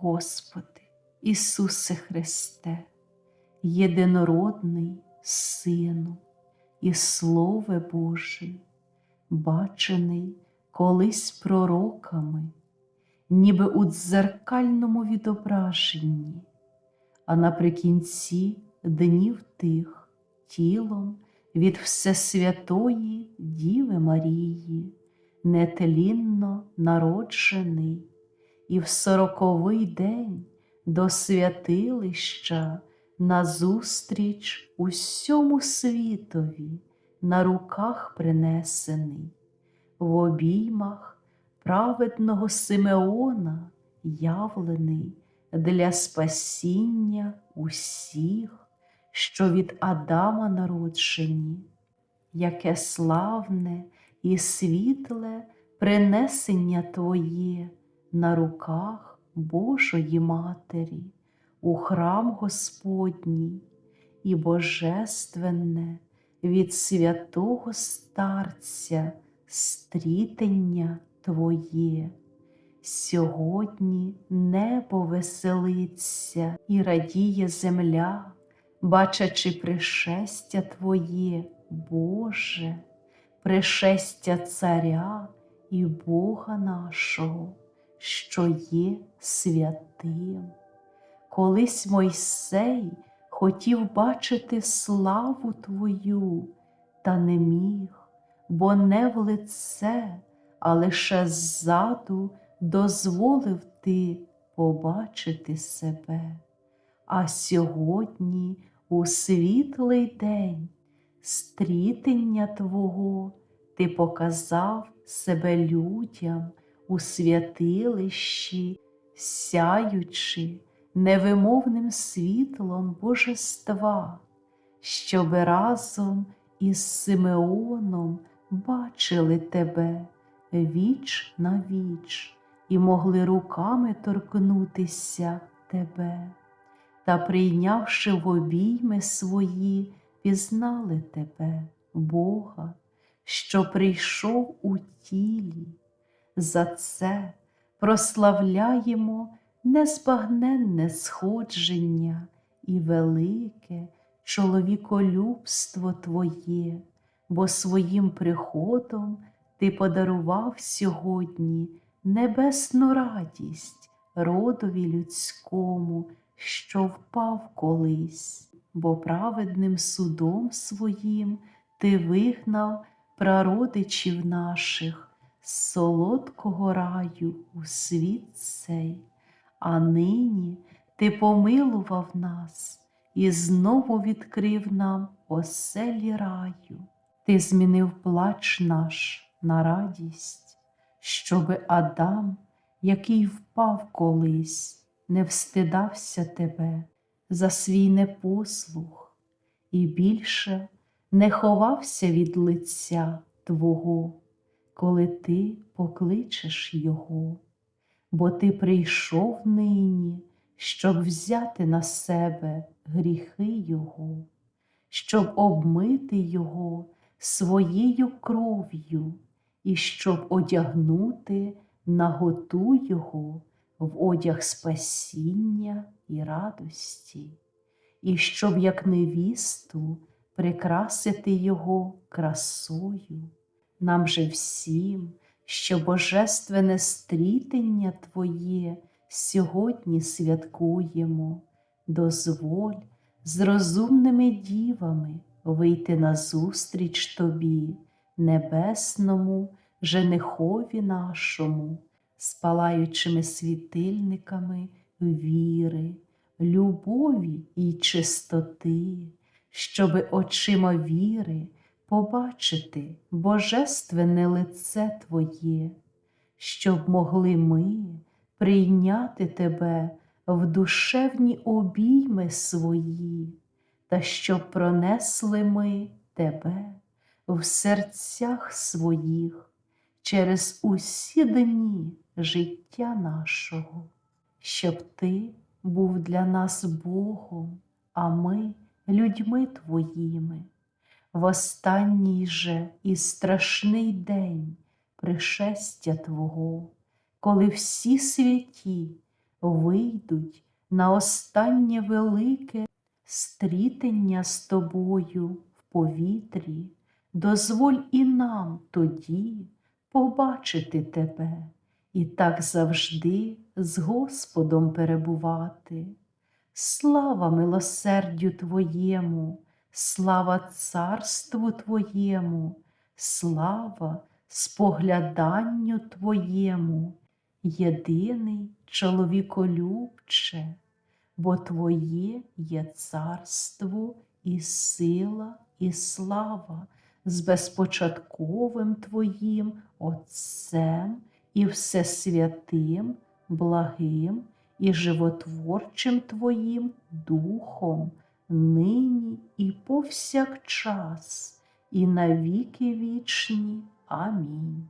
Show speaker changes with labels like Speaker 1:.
Speaker 1: Господи, Ісусе Христе, єдинородний Сину і Слове Божий, бачений колись пророками, ніби у дзеркальному відображенні, а наприкінці днів тих тілом від Всесвятої Діви Марії, нетлінно народжений, і в сороковий день до святилища назустріч усьому світові на руках принесений, в обіймах праведного Симеона явлений для спасіння усіх, що від Адама народжені, яке славне і світле принесення Твоє на руках Божої Матері у храм Господній і божественне від святого Старця стрітення Твоє. Сьогодні небо веселиться і радіє земля, бачачи пришестя Твоє, Боже, пришестя Царя і Бога нашого, що є святим. Колись Мойсей хотів бачити славу Твою, та не міг, бо не в лице, а лише ззаду дозволив ти побачити себе. А сьогодні у світлий день стрітення Твого ти показав себе людям у святилищі, сяючи невимовним світлом божества, щоби разом із Симеоном бачили тебе віч на віч і могли руками торкнутися тебе, та, прийнявши в обійми свої, пізнали тебе, Бога, що прийшов у тілі. За це. Прославляємо незбагненне сходження і велике чоловіколюбство Твоє, бо своїм приходом Ти подарував сьогодні небесну радість родові людському, що впав колись, бо праведним судом своїм Ти вигнав прародичів наших солодкого раю у світ цей, а нині Ти помилував нас і знову відкрив нам оселі раю. Ти змінив плач наш на радість, щоби Адам, який впав колись, не встидався тебе за свій непослух і більше не ховався від лиця Твого, коли ти покличеш Його, бо ти прийшов нині, щоб взяти на себе гріхи Його, щоб обмити Його своєю кров'ю і щоб одягнути наготу Його в одяг спасіння і радості, і щоб, як невісту, прикрасити Його красою, нам же всім, що божественне стрітення Твоє сьогодні святкуємо, дозволь з розумними дівами вийти назустріч Тобі, небесному женихові нашому, з палаючими світильниками віри, любові і чистоти, щоби очима віри побачити божественне лице Твоє, щоб могли ми прийняти Тебе в душевні обійми свої, та щоб пронесли ми Тебе в серцях своїх через усі дні життя нашого, щоб Ти був для нас Богом, а ми людьми Твоїми. В останній же і страшний день пришестя Твого, коли всі святі вийдуть на останнє велике стрітення з тобою в повітрі, дозволь і нам тоді побачити тебе і так завжди з Господом перебувати. Слава милосердю Твоєму, слава царству Твоєму, слава спогляданню Твоєму, єдиний чоловіколюбче, бо Твоє є царство і сила, і слава з безпочатковим Твоїм Отцем і всесвятим, благим і животворчим Твоїм Духом, нині і повсякчас, і навіки вічні. Амінь.